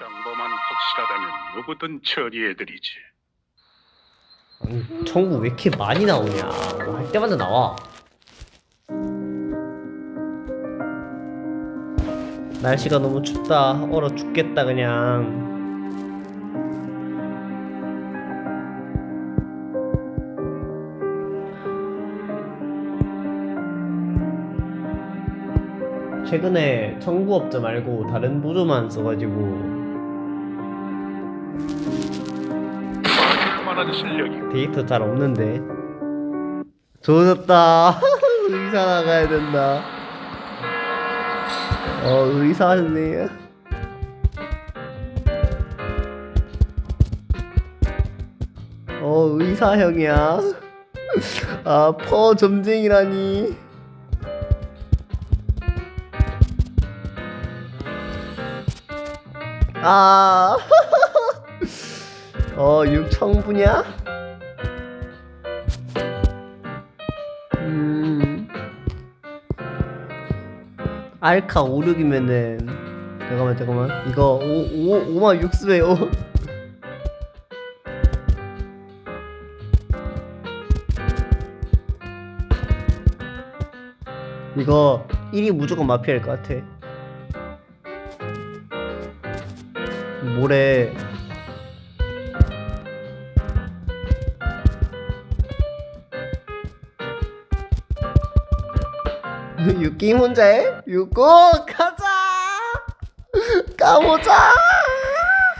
정보만 확실하다면 누구든 처리해드리지. 청구 왜 이렇게 많이 나오냐? 뭐할 때마다 나와. 날씨가 너무 춥다. 얼어 죽겠다 그냥. 최근에 청구업자 말고 다른 부조만 써가지고 데이터 잘 없는데. 좋았다. 의사 나가야 된다. 어 의사 할래 어 의사 형이야. 아 퍼 점쟁이라니. 아 어, 육청부냐? 음. 알카 5, 6이면은 잠깐만 잠깐만 이거 5, 5, 5만 6수예요 이거 1이 무조건 마피아일 것 같아 뭐래 육기 혼자 해? 육고 가자 가보자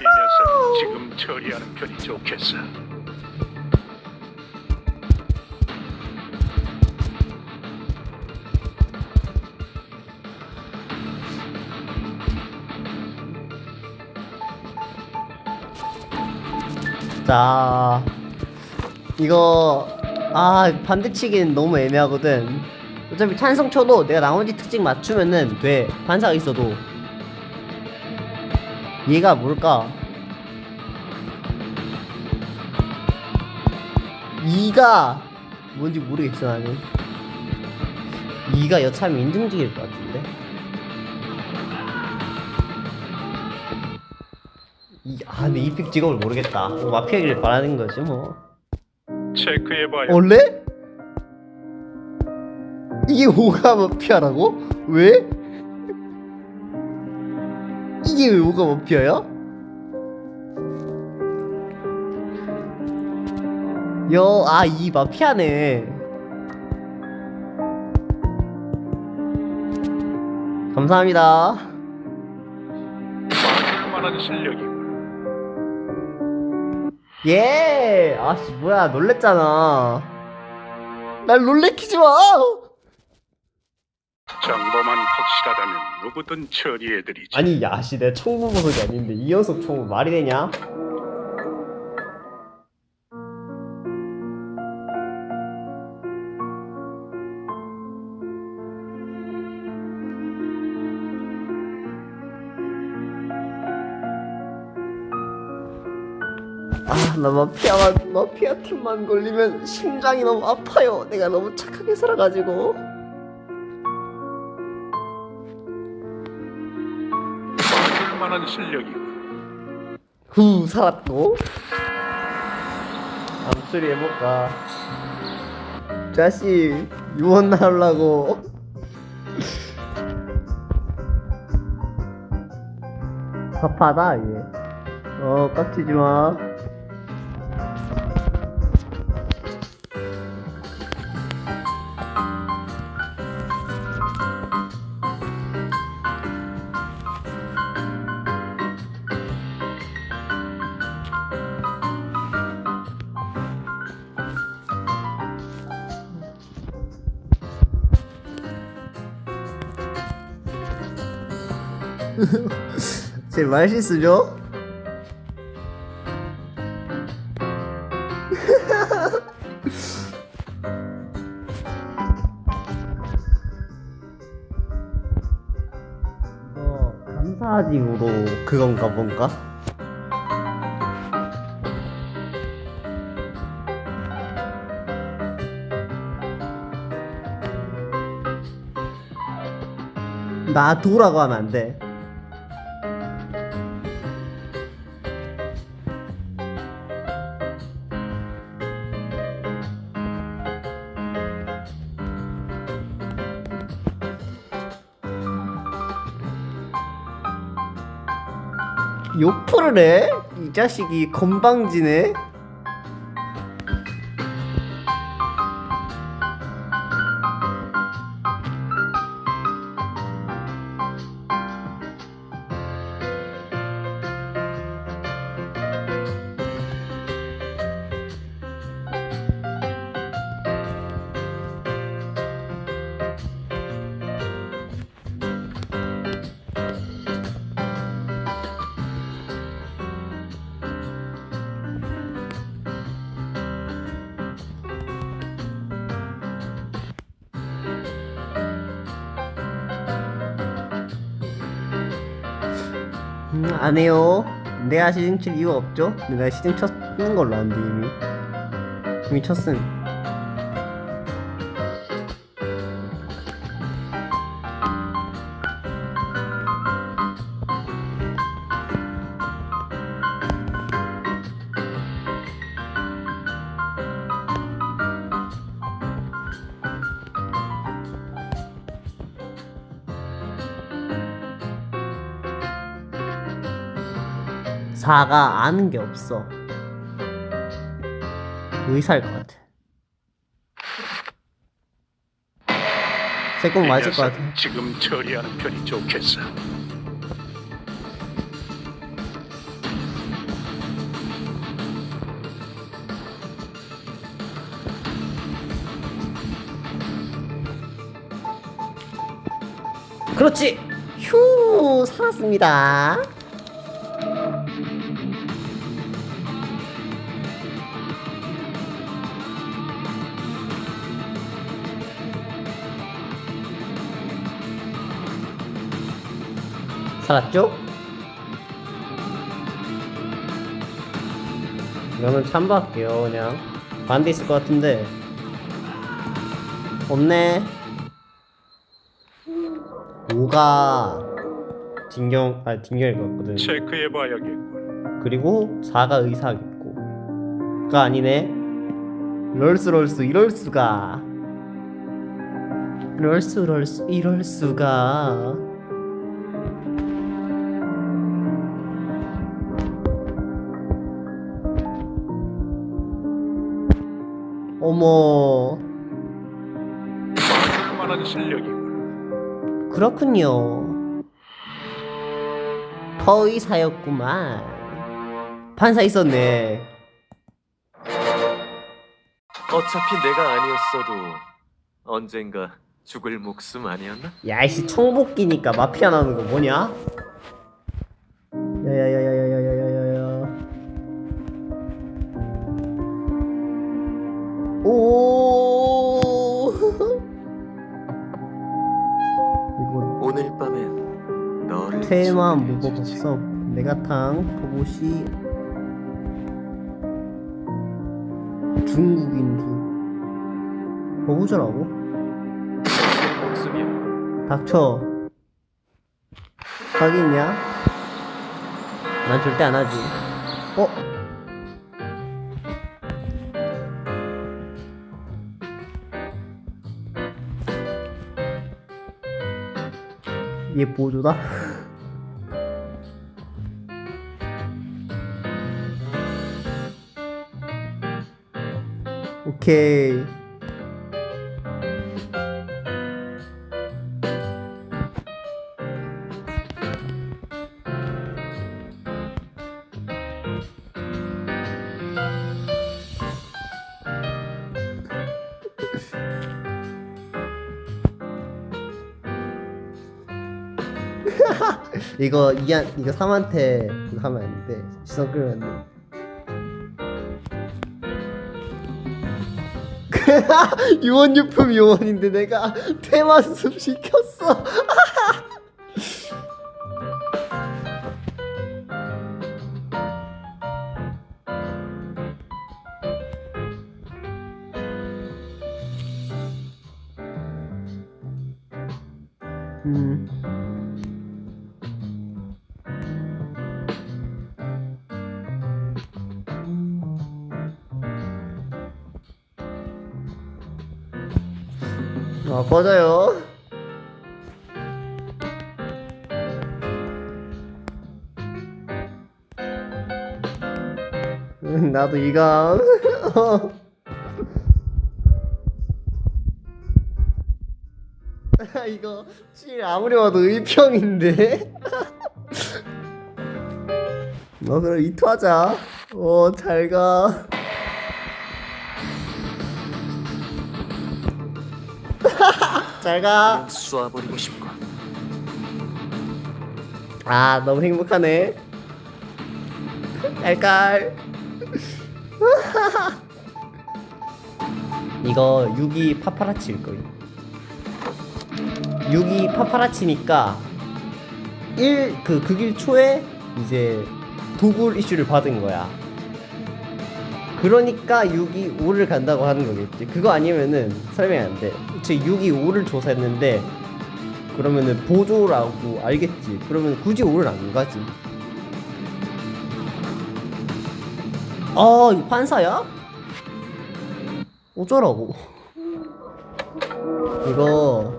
이 녀석은 지금 처리하는 편이 좋겠어. 자 이거 아 반대치기는 너무 애매하거든 어차피 찬성 쳐도 내가 나머지 특징 맞추면은 돼. 반사가 있어도. 얘가 뭘까? 2가 뭔지 모르겠어 나는. 2가 여차하면 인증직일 것 같은데. 이, 아 근데 이픽 직업을 모르겠다. 뭐 마피아기를 바라는 거지 뭐. 체크해봐야 원래? 이게 오가 마피아라고? 왜? 이게 왜 오가 마피아야? 여, 아, 이 마피아네. 감사합니다. 만한 실력이 예! 아씨, 뭐야, 놀랬잖아. 날 놀래키지 마! 정보만 확실하다면 누구든 처리해드리지. 아니 야씨 내 총무 보석이 아닌데 이연속 총무 말이 되냐? 아나 마피아만 마피아 팀만 걸리면 심장이 너무 아파요 내가 너무 착하게 살아가지고 만한 실력이. 후 살았고. 암소리 해볼까? 자식 유언 나오려고. 답하다 얘어 깍지지마 제 말실수죠? 이거 감사직으로 그건가 뭔가? 나 도라고 하면 안 돼. 욕풀을 해? 이 자식이 건방지네. 안 해요. 내가 시즌 칠 이유 없죠? 내가 시즌 쳤는 걸로 안돼 이미. 이미 쳤음. 사가 아는 게 없어. 의사일 것 같아. 이 맞을 것 같아. 지금 처리하는 편이 좋겠어. 그렇지. 휴 살았습니다. 살았죠? 이거는 참고할게요 그냥. 반대 있을 것 같은데. 없네. 5가 진경 아 진경일 것 같거든. 체크해봐야겠군. 그리고 4가 의사겠고. 가 아니네. 럴스 럴스 이럴 수가. 럴스 럴스 이럴 수가 어머. 그만한 실력이군. 그렇군요. 더의사였구만. 판사 있었네. 어차피 내가 아니었어도 언젠가 죽을 목숨 아니었나? 야이씨 청복기니까 마피아 나오는 거 뭐냐? 야야야야. 오 이거 오늘 밤엔 너를 무법 주지. 복섭 메가탕 보보시 중국인수 거부자라고? 내 목숨이야. 닥쳐. 하겠냐? 난 절대 안 하지. 어? 얘 보조다? 오케이. 이거 이한 이거 삼한테 이거 하면 안 돼. 시선 끌면 안 돼. 유언 유품 요원인데 내가 테마 수습 시켰어. 아 꺼져요. 응, 나도. 아, 이거 실 아무리 봐도 의평인데. 너 그럼 이투 하자. 어, 잘 가. 잘 가. 그냥 쏘아버리고 싶고 아, 너무 행복하네. 깔깔. 이거 6이 파파라치일 거예요. 6이 파파라치니까 1그 극일 초에 이제 도굴 이슈를 받은 거야. 그러니까 6이 5를 간다고 하는 거겠지. 그거 아니면은 설명이 안 돼. 즉 6이 5를 조사했는데 그러면은 보조라고 알겠지. 그러면 굳이 5를 안 가지. 아, 이거 판사야? 어쩌라고. 이거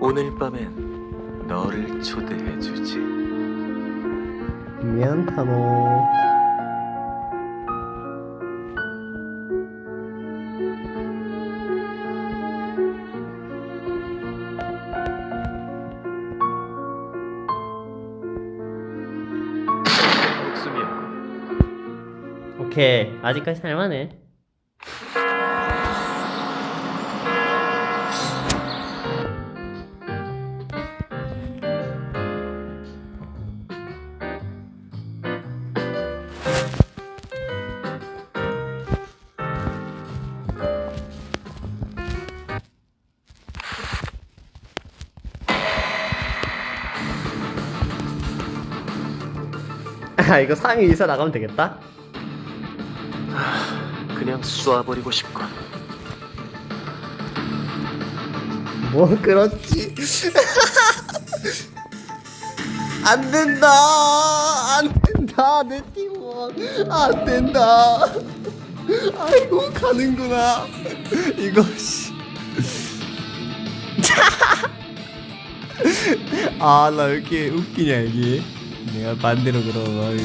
오늘 밤엔 너를 초대해 주지 미안 타노. 목숨이었고 오케이 아직까지 살만해. 아 이거 3위 이사 나가면 되겠다. 그냥 쏘아버리고 싶고 뭐 그렇지? 안 된다! 안 된다! 내 팀원! 안 된다! 아이고 가는구나. 이거 씨. 아 나 왜 이렇게 웃기냐 이게 내가 반대로 그러면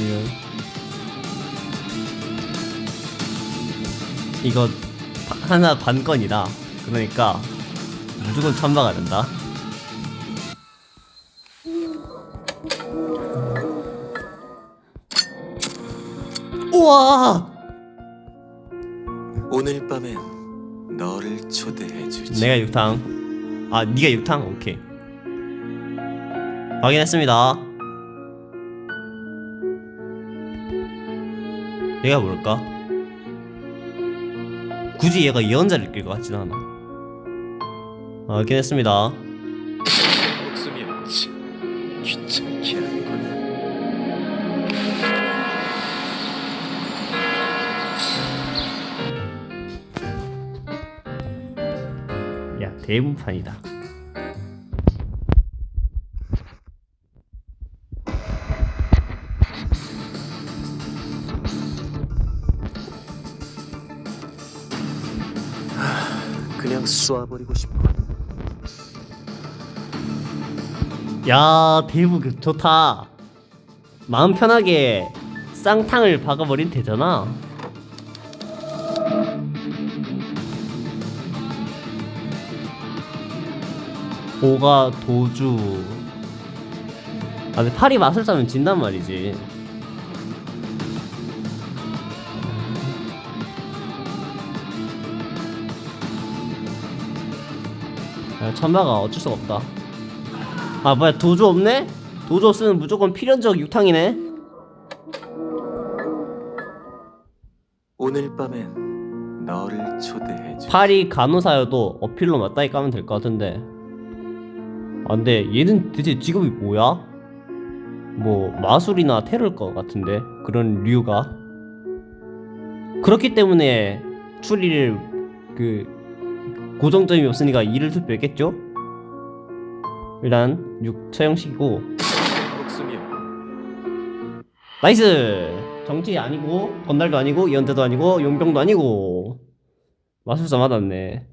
이거 파- 하나 관건이다 그러니까 무조건 참가가 된다. 우와! 오늘 밤엔 너를 초대해 주지 내가 육탕. 아, 네가 육탕? 오케이. 확인했습니다. 얘가 뭘까? 굳이 얘가 예언자를 낄 것 같지는 않아. 귀찮게 하는군 야, 대부판이다. 그냥 쏘아버리고 싶고 야 대부 그 좋다. 마음 편하게 쌍탕을 박아버리면 되잖아. 오가 도주. 아 근데 팔이 마술사면 진단 말이지 야, 천마가 어쩔 수가 없다. 아 뭐야 도주 없네? 도주 없으면 무조건 필연적 육탕이네. 오늘 밤엔 너를 초대해주지 팔이 간호사여도 어필로 맞다이 까면 될 것 같은데. 아 근데 얘는 대체 직업이 뭐야? 뭐 마술이나 테러일 것 같은데 그런 류가? 그렇기 때문에 추리를 그 고정점이 없으니까 이를 투표했겠죠? 일단 6 처형시키고. 목숨이었고 나이스! 정치 아니고 건달도 아니고 연대도 아니고 용병도 아니고. 마술사 맞았네